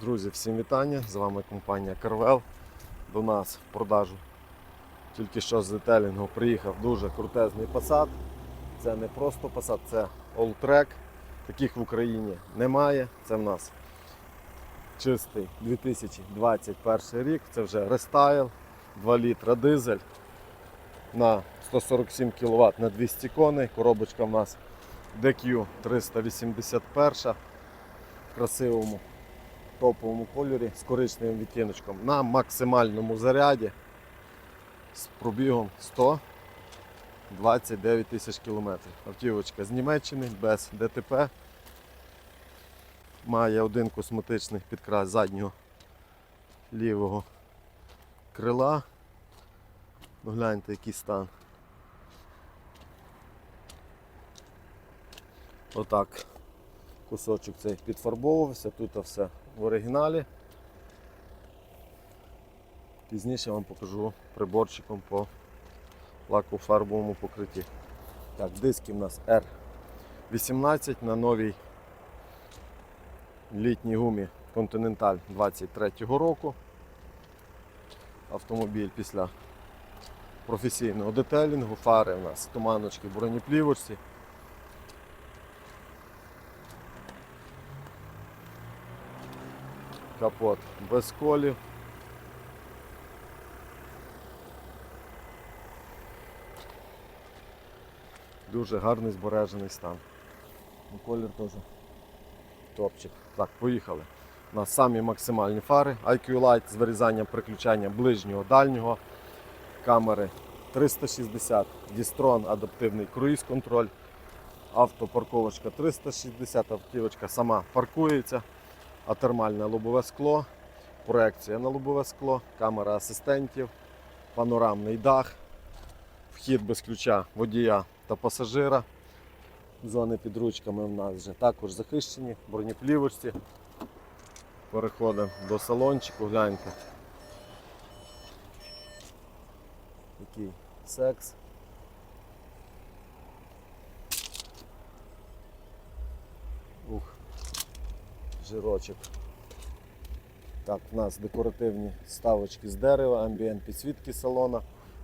Друзі, всім вітання! З вами компанія Carvel. До нас в продажу тільки що з детелінгу приїхав дуже крутезний Passat. Це не просто Passat, це Alltrack. Таких в Україні немає. Це в нас чистий 2021 рік. Це вже рестайл, 2 літра дизель на 147 кВт на 200 коней. Коробочка в нас DQ 381 в красивому топовому кольорі з коричневим відтіночком на максимальному заряді з пробігом 129 тисяч кілометрів. Автівочка з Німеччини без ДТП. Має один косметичний підкрас заднього лівого крила. Ну, гляньте, який стан. Отак кусочок цей підфарбовувався, тут все в оригіналі. Пізніше вам покажу приборчиком по лакофарбовому покритті. Так, диски в нас R18 на новій літній гумі Continental 23-го року. Автомобіль після професійного детелінгу, фари у нас туманочки, бронеплівочці. Капот без колів. Дуже гарний збережений стан. Ну, Колір теж топчик. Так, поїхали. У нас самі максимальні фари. IQ Light з вирізанням приключання ближнього дальнього. Камери 360, Дістрон, адаптивний круїз-контроль. Автопарковочка 360, автівочка сама паркується а термальне лобове скло, проекція на лобове скло, камера асистентів, панорамний дах, вхід без ключа водія та пасажира. Зони під ручками в нас вже також захищені, бронеплівочці. Переходимо до салончику, гляньте. Який секс. Жирочок. Так, у нас декоративні ставочки з дерева, амбієнт підсвітки салона,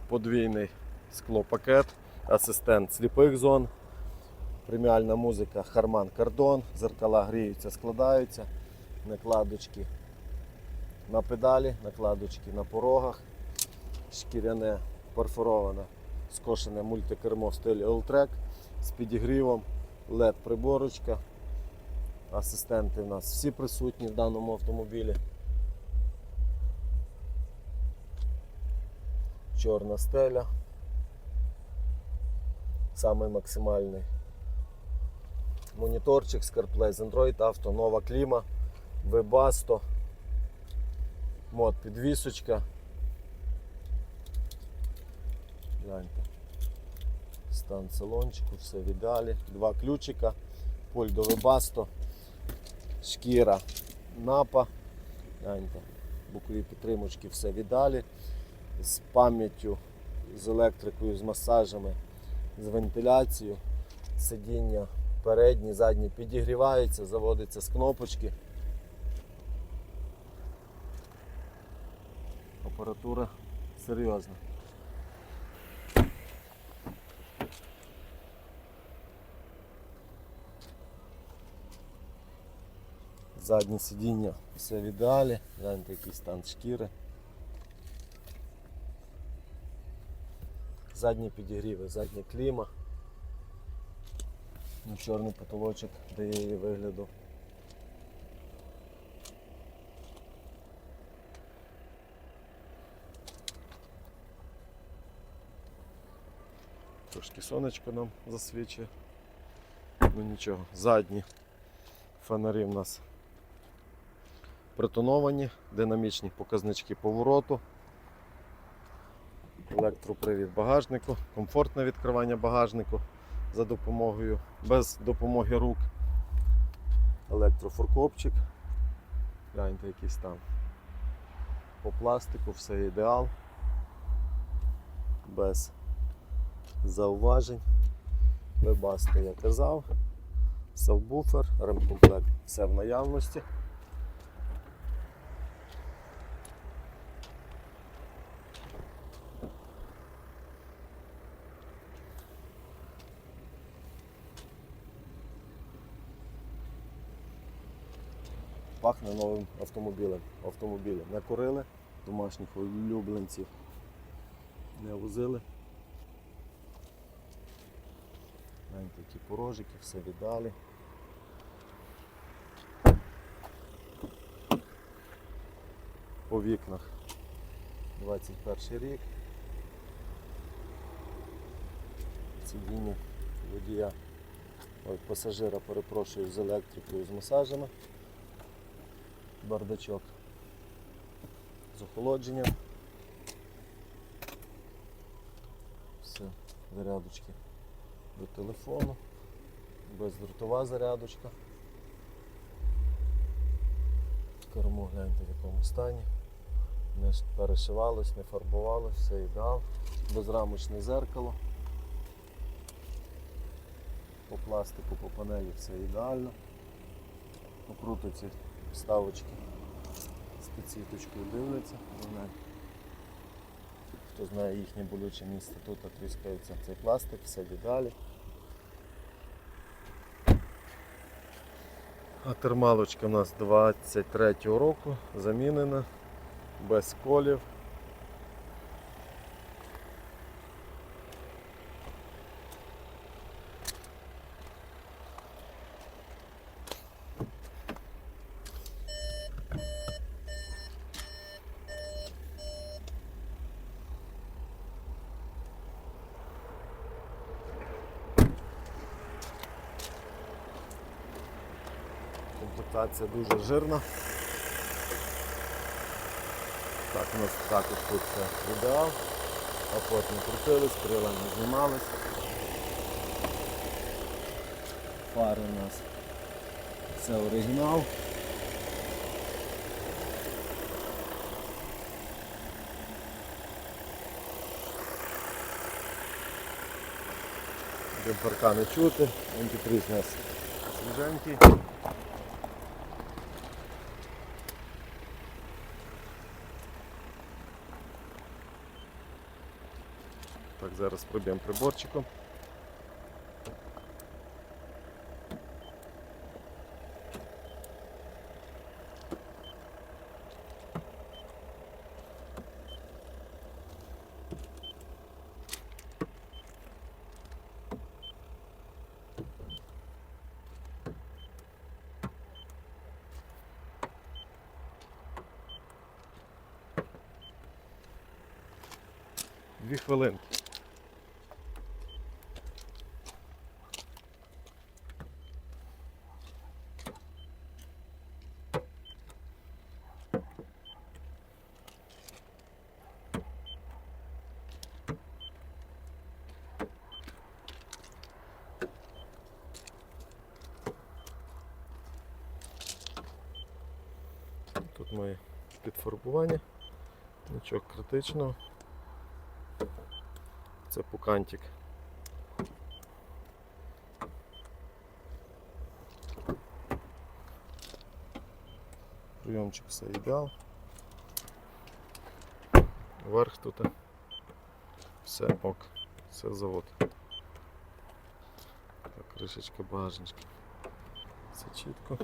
подвійний склопакет, асистент сліпих зон, преміальна музика Harman Kardon, зеркала гріються, складаються, накладочки на педалі, накладочки на порогах, шкіряне перфороване, скошене мультикермо в стилі Alltrack з підігрівом, LED приборочка. Асистенти в нас всі присутні в даному автомобілі. Чорна стеля. Самий максимальний моніторчик CarPlay з Android Auto, нова кліма, Webasto, мод підвісочка. Гляньте. Стан салончику, все в ідеалі. Два ключика, пульт до Webasto шкіра напа. Гляньте, Бокові підтримочки все віддалі. З пам'яттю, з електрикою, з масажами, з вентиляцією. Сидіння передні, задні підігріваються, заводиться з кнопочки. Апаратура серйозна. Заднє сидіння все в ідеалі, гляньте який стан шкіри. Задні підігріви, задня кліма. Ну, Чорний потолочок дає її вигляду. Трошки сонечко нам засвічує. Ну нічого, задні фонарі в нас притоновані, динамічні показнички повороту, електропривід багажнику, комфортне відкривання багажнику за допомогою, без допомоги рук, електрофоркопчик. Гляньте якийсь там. По пластику все ідеал, без зауважень. Вебасти я казав, сабвуфер, ремкомплект, все в наявності. Пахне новим автомобілем. автомобілем. Не курили домашніх улюбленців, не возили. Гляньте, які порожики, все віддалі. По вікнах 21 рік. Сидіння водія, пасажира, перепрошую, з електрикою, з масажами. Бардачок з охолодженням. Все, зарядочки до телефону, бездротова зарядочка. Кермо гляньте в якому стані. Не перешивалось, не фарбувалось, все ідеал. Безрамочне зеркало. По пластику, по панелі все ідеально. Покруто ці вставочки з підсвіточкою дивляться. Вони, Хто знає їхнє болюче місце, тут тріскається цей пластик, все дедалі. А термалочка у нас 23-го року замінена, без колів. Комплектація дуже жирна. Так, у нас також тут все ідеал. Капот не крутились, крила знімались. Фари у нас все оригінал. Демпферка не чути, антифриз у нас свіженький. Так, зараз проб'ємо приборчиком. Дві хвилинки. Тут моє підфарбування, нічого критичного. Це пукантик. Прийомчик все ідеал. Верх тут все ок, все завод. Так, кришечка багажничка. Все чітко.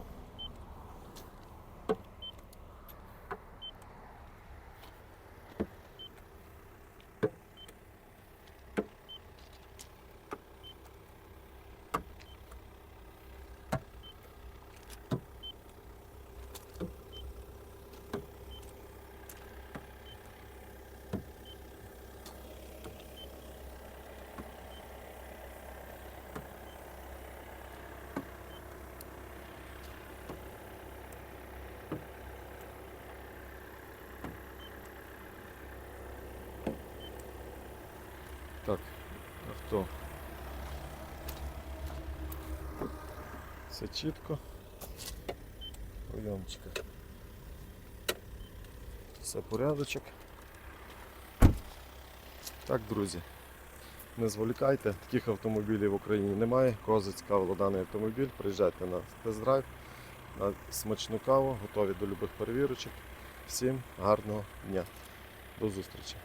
Так, авто. Все чітко. Прийомчика. Все порядочок. Так, друзі. Не зволікайте, таких автомобілів в Україні немає. Кого зацікавило автомобіль, приїжджайте на тест-драйв, на смачну каву, готові до любих перевірочок. Всім гарного дня. До зустрічі!